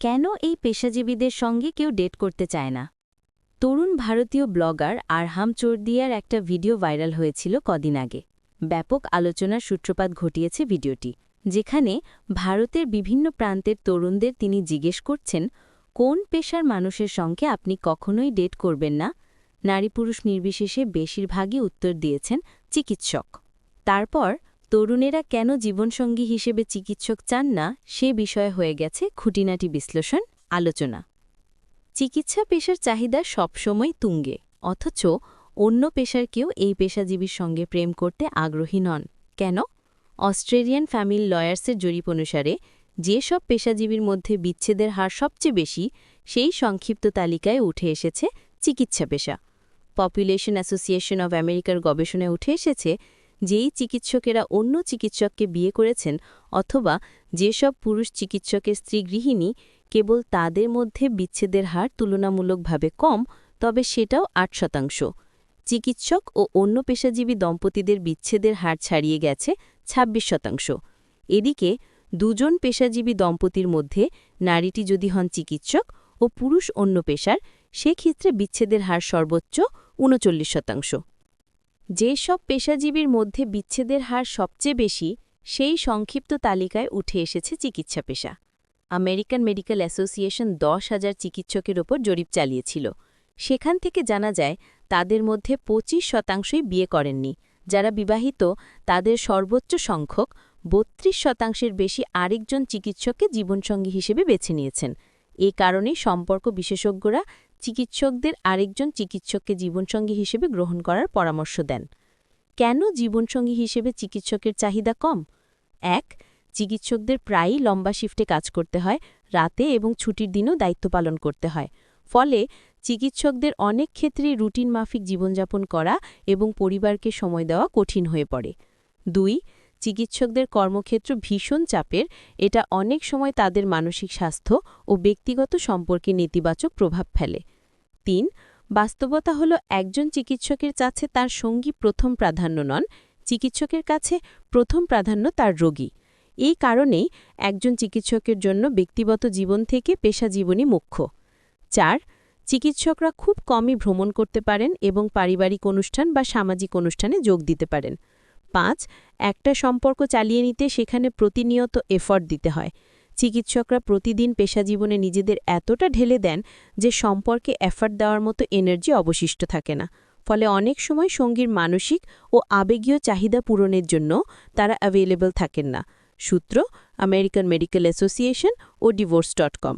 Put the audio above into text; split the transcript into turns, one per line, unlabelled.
কেন এই পেশাজীবীদের সঙ্গে কেউ ডেট করতে চায় না? তরুণ ভারতীয় ব্লগার আরহাম চোরদিয়ার একটা ভিডিও ভাইরাল হয়েছিল কদিন আগে। ব্যাপক আলোচনার সূত্রপাত ঘটিয়েছে ভিডিওটি, যেখানে ভারতের বিভিন্ন প্রান্তের তরুণদের তিনি জিজ্ঞেস করছেন, কোন পেশার মানুষের সঙ্গে আপনি কখনোই ডেট করবেন না? নারী পুরুষ নির্বিশেষে বেশিরভাগই উত্তর দিয়েছেন চিকিৎসক। তারপর তরুণেরা কেন জীবনসঙ্গী হিসেবে চিকিৎসক চান না সে বিষয়ে হয়ে গেছে খুঁটিনাটি বিশ্লেষণ, আলোচনা। চিকিৎসা পেশার চাহিদা সবসময় তুঙ্গে, অথচ অন্য পেশার কেউ এই পেশাজীবীর সঙ্গে প্রেম করতে আগ্রহী নন। কেন? অস্ট্রেলিয়ান ফ্যামিলি লয়ার্সের জরিপ অনুসারে, যেসব পেশাজীবীর মধ্যে বিচ্ছেদের হার সবচেয়ে বেশি, সেই সংক্ষিপ্ত তালিকায় উঠে এসেছে চিকিৎসা পেশা। পপুলেশন অ্যাসোসিয়েশন অব আমেরিকার গবেষণায় উঠে এসেছে যেই চিকিৎসকেরা অন্য চিকিৎসককে বিয়ে করেছেন অথবা যেসব পুরুষ চিকিৎসকের স্ত্রী গৃহিণী কেবল তাদের মধ্যে বিচ্ছেদের হার তুলনামূলকভাবে কম, তবে সেটাও আট শতাংশ। চিকিৎসক ও অন্য পেশাজীবী দম্পতিদের বিচ্ছেদের হার ছাড়িয়ে গেছে ২৬ শতাংশ। এদিকে দুজন পেশাজীবী দম্পতির মধ্যে নারীটি যদি হন চিকিৎসক ও পুরুষ অন্য পেশার, সেক্ষেত্রে বিচ্ছেদের হার সর্বোচ্চ উনচল্লিশ শতাংশ। যেসব পেশাজীবীর মধ্যে বিচ্ছেদের হার সবচেয়ে বেশি, সেই সংক্ষিপ্ত তালিকায় উঠে এসেছে চিকিৎসা পেশা। আমেরিকান মেডিকেল অ্যাসোসিয়েশন দশ হাজার চিকিৎসকের ওপর জরিপ চালিয়েছিল। সেখান থেকে জানা যায়, তাদের মধ্যে ২৫ শতাংশই বিয়ে করেননি। যারা বিবাহিত, তাদের সর্বোচ্চ সংখ্যক বত্রিশ শতাংশের বেশি আরেকজন চিকিৎসককে জীবনসঙ্গী হিসেবে বেছে নিয়েছেন। এ কারণেই সম্পর্ক বিশেষজ্ঞরা চিকিৎসকদের আরেকজন চিকিৎসককে জীবনসঙ্গী হিসেবে গ্রহণ করার পরামর্শ দেন। কেন জীবনসঙ্গী হিসেবে চিকিৎসকের চাহিদা কম? এক, চিকিৎসকদের প্রায়ই লম্বা শিফটে কাজ করতে হয়, রাতে এবং ছুটির দিনও দায়িত্ব পালন করতে হয়। ফলে চিকিৎসকদের অনেক ক্ষেত্রে রুটিন মাফিক জীবনযাপন করা এবং পরিবারকে সময় দেওয়া কঠিন হয়ে পড়ে। দুই চিকিৎসকদের কর্মক্ষেত্র ভীষণ চাপের। এটা অনেক সময় তাদের মানসিক স্বাস্থ্য ও ব্যক্তিগত সম্পর্কে নেতিবাচক প্রভাব ফেলে। তিন, বাস্তবতা হল একজন চিকিৎসকের কাছে তার সঙ্গী প্রথম প্রাধান্য নন, চিকিৎসকের কাছে প্রথম প্রাধান্য তার রোগী। এই কারণেই একজন চিকিৎসকের জন্য ব্যক্তিগত জীবন থেকে পেশা জীবনই মুখ্য। চার, চিকিৎসকরা খুব কমই ভ্রমণ করতে পারেন এবং পারিবারিক অনুষ্ঠান বা সামাজিক অনুষ্ঠানে যোগ দিতে পারেন। পাঁচ, একটা সম্পর্ক চালিয়ে নিতে সেখানে প্রতিনিয়ত এফর্ট দিতে হয়। চিকিৎসকরা প্রতিদিন পেশাজীবনে নিজেদের এতটা ঢেলে দেন যে সম্পর্কে এফর্ট দেওয়ার মতো এনার্জি অবশিষ্ট থাকে না। ফলে অনেক সময় সঙ্গীর মানসিক ও আবেগীয় চাহিদা পূরণের জন্য তারা অ্যাভেলেবল থাকেন না। সূত্র আমেরিকান মেডিকেল অ্যাসোসিয়েশন ও ডিভোর্স ডট কম